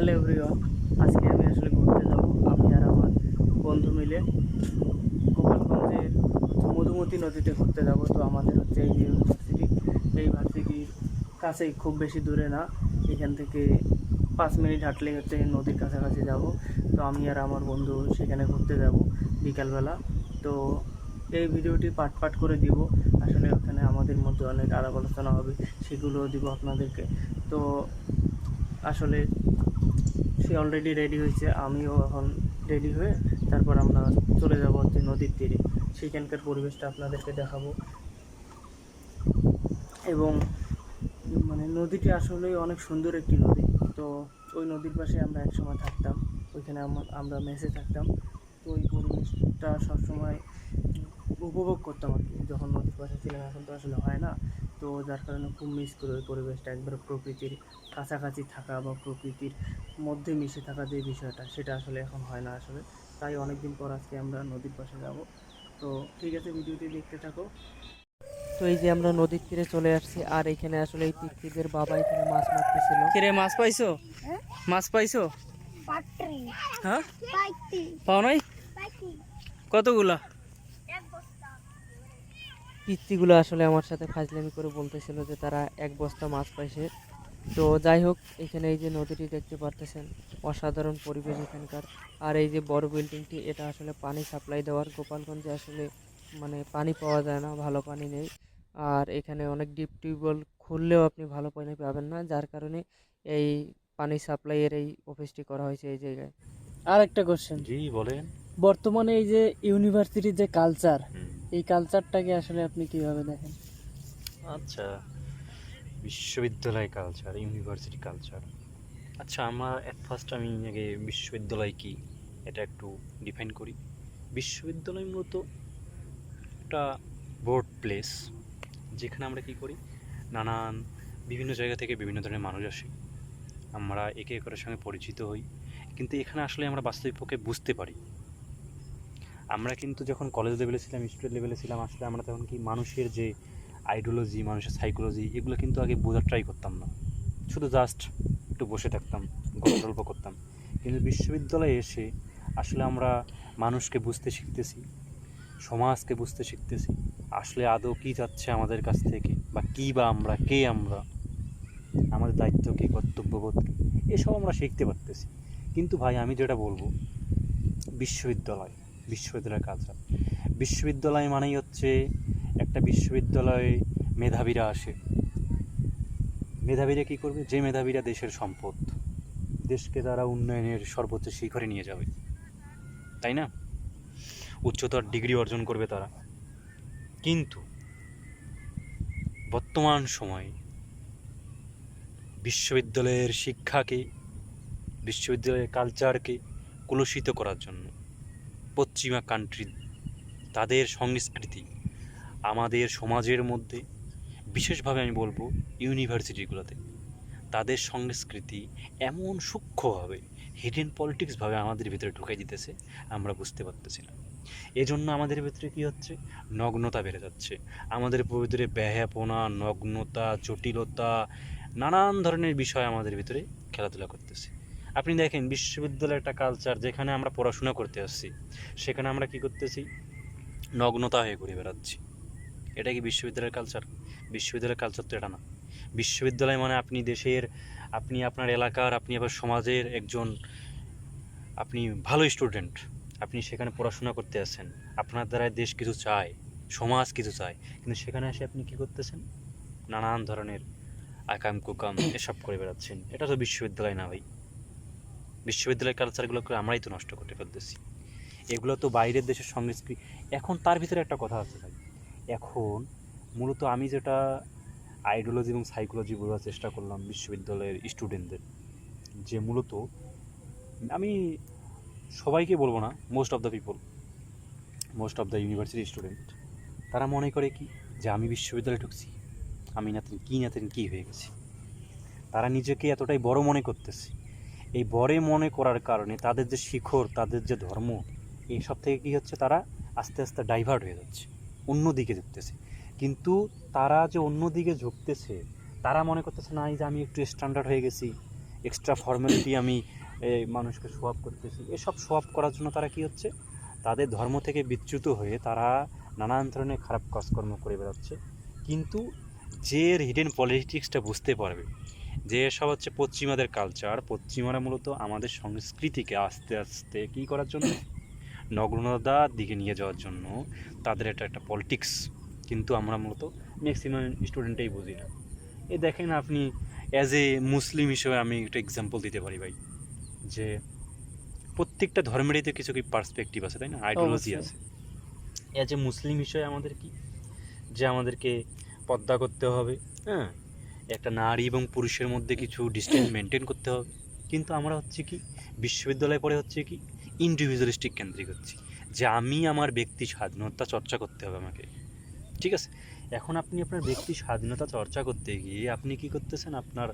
Hello everyone আজকে আমি আসলে ঘুরতে যাব। আমি আর আমার বন্ধু মিলে গোপালগঞ্জের মধুমতি নদীতে ঘুরতে যাব। তো আমাদের হচ্ছে এই ইউনিভার্সিটি এই ইউনিভার্সিটির কাছেই খুব বেশি দূরে না। এখান থেকে পাঁচ মিনিট হাঁটলেই হচ্ছে নদীর কাছাকাছি যাব। তো আমি আর আমার বন্ধু সেখানে ঘুরতে যাব বিকালবেলা। তো এই ভিডিওটি পার্ট পার্ট করে দিব। আসলে ওখানে আমাদের মধ্যে অনেক আলাপ আলোচনা হবে, সেগুলোও দিব আপনাদেরকে। তো আসলে সে অলরেডি রেডি হয়েছে, আমিও এখন রেডি হয়ে তারপর আমরা চলে যাব হচ্ছে নদীর তীরে। সেখানকার পরিবেশটা আপনাদেরকে দেখাবো। এবং মানে নদীটি আসলেই অনেক সুন্দর একটি নদী। তো ওই নদীর পাশে আমরা একসময় থাকতাম। ওইখানে আম- আমরা মেসে থাকতাম। তো ওই পরিবেশটা সবসময় উপভোগ করতাম আর কি। যখন নদীর পাশে ছিলাম, এখন তো আসলে হয় না। তো যার কারণে খুব মিস করি ওই পরিবেশটা। একবার প্রকৃতির কাছাকাছি থাকা বা প্রকৃতির মধ্যে মিশে থাকা যে বিষয়টা সেটা আসলে এখন হয় না আসলে। তাই অনেক দিন পর আজকে আমরা নদীর পাশে যাব। তো ঠিক আছে ভিডিওটি দেখতে থাকো। তো এই যে আমরা নদীর তীরে চলে আসছি আর এখানে আসলে এই পিকনিকের বাবা এখানে মাছ মারতেছিল। কিরে মাছ পাইছো? হ্যাঁ? মাছ পাইছো? পাটরি। হ্যাঁ? পাইতি পাও নাই? কতগুলা? পিত্তিগুলো আসলে আমার সাথে ফাজলামি করে বলতেছিল যে তারা এক বস্তা মাছ পাইছে। তো যাই হোক এখানে এই যে নদীটি দেখতে পারতেছেন অসাধারণ পরিবেশ এখানকার। আর এই যে বড় বিল্ডিংটি এটা আসলে পানি সাপ্লাই দেওয়ার। গোপালগঞ্জে আসলে মানে পানি পাওয়া যায় না ভালো পানি নেই। আর এখানে অনেক ডিপ টিউবওয়েল খুললেও আপনি ভালো পানি পাবেন না যার কারণে এই পানি সাপ্লাইয়ের এই অফিসটি করা হয়েছে এই জায়গায়। আর একটা কোশ্চেন জি বলেন। বর্তমানে এই যে ইউনিভার্সিটির যে কালচার এই কালচারটাকে আসলে আপনি কীভাবে দেখেন? আচ্ছা বিশ্ববিদ্যালয় কালচার ইউনিভার্সিটি কালচার আচ্ছা আমার অ্যাট ফার্স্ট আমি আগে বিশ্ববিদ্যালয় কি, এটা একটু ডিফাইন করি। বিশ্ববিদ্যালয় মূলত একটা বোর্ড প্লেস যেখানে আমরা কি করি, নানান বিভিন্ন জায়গা থেকে বিভিন্ন ধরনের মানুষ আসে। আমরা একে একের সঙ্গে পরিচিত হই, কিন্তু এখানে আসলে আমরা বাস্তবিক পক্ষে বুঝতে পারি। আমরা কিন্তু যখন কলেজ লেভেলে ছিলাম স্টুডেন্ট লেভেলে ছিলাম, আসলে আমরা তখন কি মানুষের যে আইডিওলজি মানুষের সাইকোলজি এগুলো কিন্তু আগে বোঝার ট্রাই করতাম না। শুধু জাস্ট একটু বসে থাকতাম গল্প টল্প করতাম। কিন্তু বিশ্ববিদ্যালয়ে এসে আসলে আমরা মানুষকে বুঝতে শিখতেছি, সমাজকে বুঝতে শিখতেছি, আসলে আদৌ কী যাচ্ছে আমাদের কাছ থেকে বা কী বা আমরা, কে আমরা, আমাদের দায়িত্ব কী কর্তব্যবোধ এসব আমরা শিখতে পারতেছি। কিন্তু ভাই, আমি যেটা বলব, বিশ্ববিদ্যালয় বিশ্ববিদ্যালয়ের কালচার। বিশ্ববিদ্যালয় মানেই হচ্ছে একটা বিশ্ববিদ্যালয়ে মেধাবীরা আসে। মেধাবীরা কী করবে? যে মেধাবীরা দেশের সম্পদ, দেশকে তারা উন্নয়নের সর্বোচ্চ শিখরে নিয়ে যাবে। তাই না? উচ্চতর ডিগ্রি অর্জন করবে তারা। কিন্তু বর্তমান সময়ে বিশ্ববিদ্যালয়ের শিক্ষাকে, বিশ্ববিদ্যালয়ের কালচারকে কলুষিত করার জন্য পশ্চিমা কান্ট্রি তাদের সংস্কৃতি, আমাদের সমাজের মধ্যে, বিশেষভাবে আমি বলব ইউনিভার্সিটিগুলোতে তাদের সংস্কৃতি এমন সূক্ষ্মভাবে হিডেন পলিটিক্সভাবে আমাদের ভিতরে ঢুকে দিতেছে, আমরা বুঝতে পারতেছি না। এজন্য আমাদের ভিতরে কী হচ্ছে? নগ্নতা বেড়ে যাচ্ছে। আমাদের ভিতরে ব্যাহাপনা নগ্নতা, জটিলতা, নানান ধরনের বিষয় আমাদের ভিতরে খেলাধুলা করতেছে। আপনি দেখেন বিশ্ববিদ্যালয়ের একটা কালচার যেখানে আমরা পড়াশোনা করতে আসছি, সেখানে আমরা কি করতেছি? নগ্নতা হয়ে ঘুরে বেড়াচ্ছি। এটা কি বিশ্ববিদ্যালয়ের কালচার বিশ্ববিদ্যালয়ের কালচার তো এটা না। বিশ্ববিদ্যালয় মানে আপনি দেশের, আপনি আপনার এলাকার, আপনি আবার সমাজের একজন, আপনি ভালো স্টুডেন্ট আপনি সেখানে পড়াশোনা করতে আসেন আপনার দ্বারা দেশ কিছু চায়, সমাজ কিছু চায়, কিন্তু সেখানে এসে আপনি কি করতেছেন? নানান ধরনের আকাম কুকাম এসব করে বেড়াচ্ছেন। এটা তো বিশ্ববিদ্যালয় না ভাই। বিশ্ববিদ্যালয়ের কালচারগুলোকে আমরাই তো নষ্ট করতে ফেলতেছি এগুলো তো বাইরের দেশের সংস্কৃতি। এখন তার ভিতরে একটা কথা আছে ভাই। এখন মূলত আমি যেটা আইডিওলজি এবং সাইকোলজি বোঝার চেষ্টা করলাম বিশ্ববিদ্যালয়ের স্টুডেন্টদের যে মূলত আমি সবাইকে বলব না most of the people most of the university student তারা মনে করে কি? যে আমি বিশ্ববিদ্যালয়ে ঢুকছি, আমি নাতেন, কী নাতেন, কী হয়ে গেছি? তারা নিজেকে এতটাই বড় মনে করতেছে এই বরে মনে করার কারণে তাদের যে শিখর, তাদের যে ধর্ম এইসব থেকে কী হচ্ছে তারা আস্তে আস্তে ডাইভার্ট হয়ে যাচ্ছে, অন্য দিকে ঝুঁকতেছে। কিন্তু তারা যে অন্য দিকে ঝুঁকতেছে, তারা মনে করতেছে, না, এই যে আমি একটু স্ট্যান্ডার্ড হয়ে গেছি এক্সট্রা ফর্মালিটি আমি মানুষকে সোয়াব করতেছি। এসব সোয়াব করার জন্য তারা কি হচ্ছে? তাদের ধর্ম থেকে বিচ্যুত হয়ে তারা নানান ধরনের খারাপ কাজকর্ম করে বেড়াচ্ছে। কিন্তু যে হিডেন পলিটিক্সটা বুঝতে পারবে যে এসব হচ্ছে পশ্চিমাদের কালচার পশ্চিমারা মূলত আমাদের সংস্কৃতিকে আস্তে আস্তে কী করার জন্য? নগ্নতার দিকে নিয়ে যাওয়ার জন্য তাদের এটা একটা পলিটিক্স কিন্তু আমরা মূলত ম্যাক্সিমাম স্টুডেন্টেই বুঝি না। এ দেখেন আপনি অ্যাজ এ মুসলিম হিসেবে আমি একটা এক্সাম্পল দিতে পারি ভাই যে প্রত্যেকটা ধর্মেরই তো কিছু কি পার্সপেক্টিভ আছে তাই না? আইডিওলজি আছে। অ্যাজ এ মুসলিম হিসেবে আমাদের কি? যে আমাদেরকে পদ্মা করতে হবে হ্যাঁ? একটা নারী এবং পুরুষের মধ্যে কিছু ডিস্টেন্স মেনটেন করতে হবে। কিন্তু আমরা হচ্ছে কি, বিশ্ববিদ্যালয়ে পড়ে হচ্ছে কি ইন্ডিভিজুয়ালিস্টিক কেন্দ্রিক হচ্ছি। যে আমি আমার ব্যক্তি স্বাধীনতা চর্চা করতে হবে আমাকে। ঠিক আছে? এখন আপনি আপনার ব্যক্তি স্বাধীনতা চর্চা করতে গিয়ে আপনি কি করতেছেন? আপনার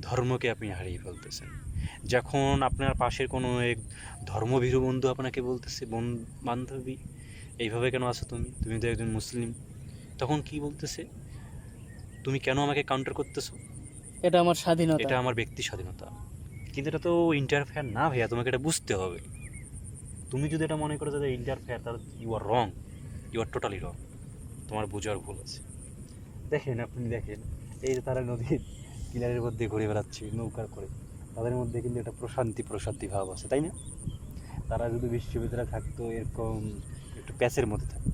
ধর্মকে আপনি হারিয়ে ফেলতেছেন। যখন আপনার পাশের কোনো এক ধর্মভীরু বন্ধু আপনাকে বলতেছে, বোন, বান্ধবী, এইভাবে কেন আছো তুমি? তুমি তো একজন মুসলিম। তখন কি বলতেছে? তুমি কেন আমাকে কাউন্টার করতেছো? এটা আমার স্বাধীনতা। এটা আমার ব্যক্তি স্বাধীনতা। কিন্তু এটা তো ইন্টারফেয়ার না ভাইয়া তোমাকে এটা বুঝতে হবে। তুমি যদি এটা মনে করো যে ইন্টারফেয়ার তাহলে you are wrong you are totally wrong তোমার বোঝার ভুল আছে। দেখেন আপনি দেখেন এই যে তারা নদীর কিনারের মধ্যে ঘুরে বেড়াচ্ছে নৌকার করে তাদের মধ্যে কিন্তু একটা প্রশান্তি প্রশান্তি ভাব আছে তাই না? তারা যদি বিশ্ববিদ্যালয়ে থাকতো এরকম একটু প্যাচের মধ্যে থাকতো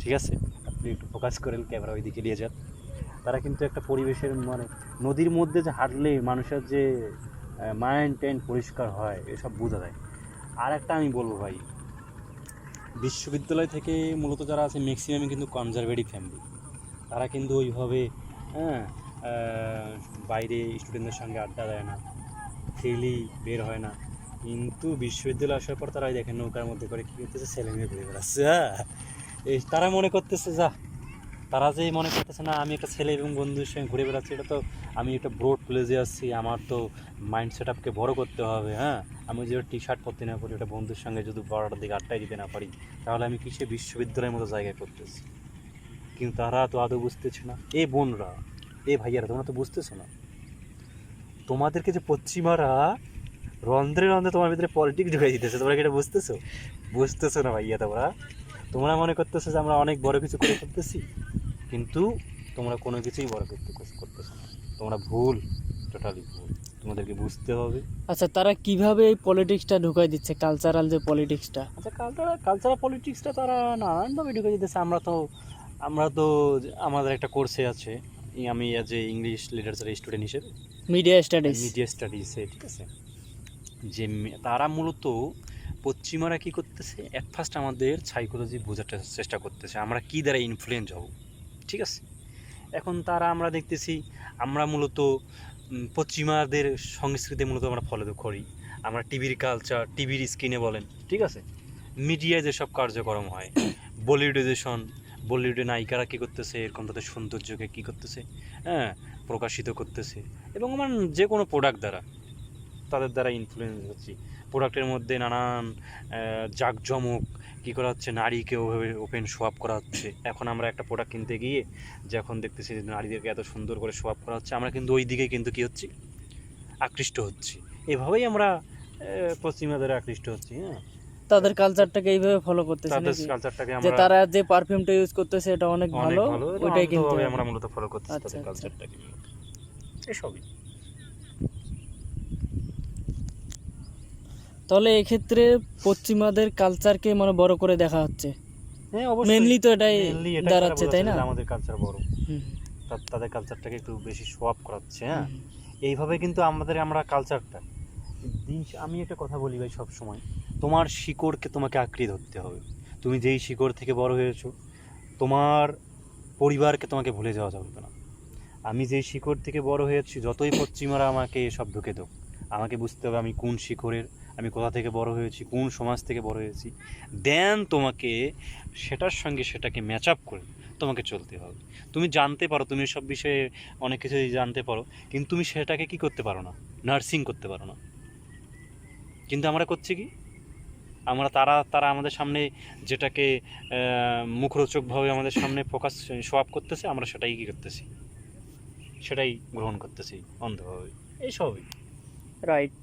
ঠিক আছে? আপনি একটু ফোকাস করেন ক্যামেরা ওইদিকে নিয়ে যান। তারা কিন্তু একটা পরিবেশের মানে নদীর মধ্যে যে হাঁটলে মানুষের যে মাইন্ড টাইন্ড পরিষ্কার হয়, এসব বোঝা যায়। আর একটা আমি বলব ভাই, বিশ্ববিদ্যালয় থেকে মূলত যারা আছে ম্যাক্সিমামই কিন্তু কনজারভেটিভ ফ্যামিলি তারা কিন্তু ওইভাবে হ্যাঁ বাইরে স্টুডেন্টদের সঙ্গে আড্ডা দেয় না ফ্রিলি বের হয় না। কিন্তু বিশ্ববিদ্যালয় আসার পর তারা দেখেন নৌকার মধ্যে করে কী করতেছে, ছেলে মেয়ে ঘুরে বেড়াচ্ছে হ্যাঁ। তারা মনে করতেছে, যা তারা যে মনে করতেছে, না, আমি একটা ছেলে এবং বন্ধুদের সঙ্গে ঘুরে বেড়াচ্ছি, এটা তো আমি একটা ব্রড প্লেজে আসছি, আমার তো মাইন্ড সেট আপকে বড়ো করতে হবে হ্যাঁ? আমি যে টি শার্ট পরতে না পারি, একটা বন্ধুর সঙ্গে যদি বারোটার দিকে আটটায় দিতে না পারি, তাহলে আমি কিসে বিশ্ববিদ্যালয়ের মতো জায়গায় করতেছি কিন্তু তারা তো আদৌ বুঝতেছে না। এ বোনরা, এ ভাইয়ারা, তোমরা তো বুঝতেছো না। তোমাদেরকে যে পশ্চিমারা রন্ধ্রে রন্ধ্রে তোমার ভিতরে পলিটিক্স ঢুকে দিতেছে, তোমরা কি এটা বুঝতেছো? বুঝতেছো না ভাইয়া, তোমরা। তোমরা মনে করতেছো যে আমরা অনেক বড় কিছু করে ফেলতেছি? কিন্তু তোমরা কোনো কিছুই বড় করতে করতেছো না। তোমরা ভুল টোটালি ভুল। তোমাদেরকে বুঝতে হবে। আচ্ছা তারা কীভাবে এই পলিটিক্সটা ঢুকাই দিচ্ছে? কালচারাল যে পলিটিক্সটা আচ্ছা কালচারাল কালচারাল পলিটিক্সটা তারা নানানভাবে ঢুকে দিতেছে। আমরা তো আমরা তো আমাদের একটা কোর্সে আছে। আমি as a English literature student হিসেবে। মিডিয়া স্টাডিজ মিডিয়া স্টাডিজে ঠিক আছে? যে তারা মূলত পশ্চিমারা কি করতেছে? অ্যাট ফার্স্ট আমাদের সাইকোলজি বোঝার চেষ্টা করতেছে। আমরা কী দ্বারা ইনফ্লুয়েন্স হব? ঠিক আছে? এখন তারা আমরা দেখতেছি, আমরা মূলত পশ্চিমাদের সংস্কৃতি মূলত আমরা ফলো করি। আমরা টিভির কালচার টিভির স্ক্রিনে বলেন, ঠিক আছে? মিডিয়ায় যেসব কার্যক্রম হয় বলিউডাইজেশন বলিউডে নায়িকারা কী করতেছে, এরকম তাদের সৌন্দর্যকে কী করতেছে হ্যাঁ প্রকাশিত করতেছে এবং আমার যে কোনো প্রোডাক্ট দ্বারা, তাদের দ্বারা ইনফ্লুয়েন্স হচ্ছি। প্রোডাক্টের মধ্যে নানান জাঁকজমক কী করা হচ্ছে? নারীকে ওভাবে ওপেন সোয়াপ করা হচ্ছে। এখন আমরা একটা প্রোডাক্ট কিনতে গিয়ে যখন দেখতেছি যে নারীদেরকে এত সুন্দর করে সোয়াপ করা হচ্ছে আমরা কিন্তু ওই দিকে কিন্তু কী হচ্ছি? আকৃষ্ট হচ্ছি। এভাবেই আমরা পশ্চিমাদের আকৃষ্ট হচ্ছি হ্যাঁ? তাদের কালচারটাকে এইভাবে ফলো করতেছে? কালচারটাকে যে তারা যে পারফিউমটা ইউজ করতেছে এটা অনেক ভালো ওইটাই কিন্তু আমরা মূলত ফলো করতেছি আচ্ছা, তাদের আচ্ছা। কালচারটাকে এসবই। তাহলে এক্ষেত্রে পশ্চিমাদের কালচারকে মানে বড় করে দেখা হচ্ছে। হ্যাঁ অবশ্যই। মেনলি তো এটাই দাঁড়াচ্ছে তাই না? আমাদের কালচার বড়। তাদের কালচারটাকে একটু বেশি সোয়াপ করাচ্ছে হ্যাঁ? এইভাবে কিন্তু আমাদের আমরা কালচারটা আমি একটা কথা বলি ভাই সব সময় তোমার শিকড়কে তোমাকে আঁকড়ে ধরতে হবে। তুমি যেই শিকড় থেকে বড় হয়েছো তোমার পরিবারকে তোমাকে ভুলে যাওয়া যাবে না। আমি যেই শিকড় থেকে বড় হয়েছি যতই পশ্চিমারা আমাকে এসব ঢুকে দাও আমাকে বুঝতে হবে আমি কোন শিকড়ের আমি কোথা থেকে বড় হয়েছি, কোন সমাজ থেকে বড় হয়েছি দেন তোমাকে সেটার সঙ্গে সেটাকে ম্যাচ আপ করে তোমাকে চলতে হবে। তুমি জানতে পারো, তুমি সব বিষয়ে অনেক কিছুই জানতে পারো, কিন্তু তুমি সেটাকে কি করতে পারো না? নার্সিং করতে পারো না। কিন্তু আমরা করছি কি? আমরা তারা তারা আমাদের সামনে যেটাকে মুখরোচকভাবে আমাদের সামনে ফোকাস সোয়াপ করতেছে, আমরা সেটাই কি করতেছি? সেটাই গ্রহণ করতেছি, অন্ধভাবে। এইসবই রাইট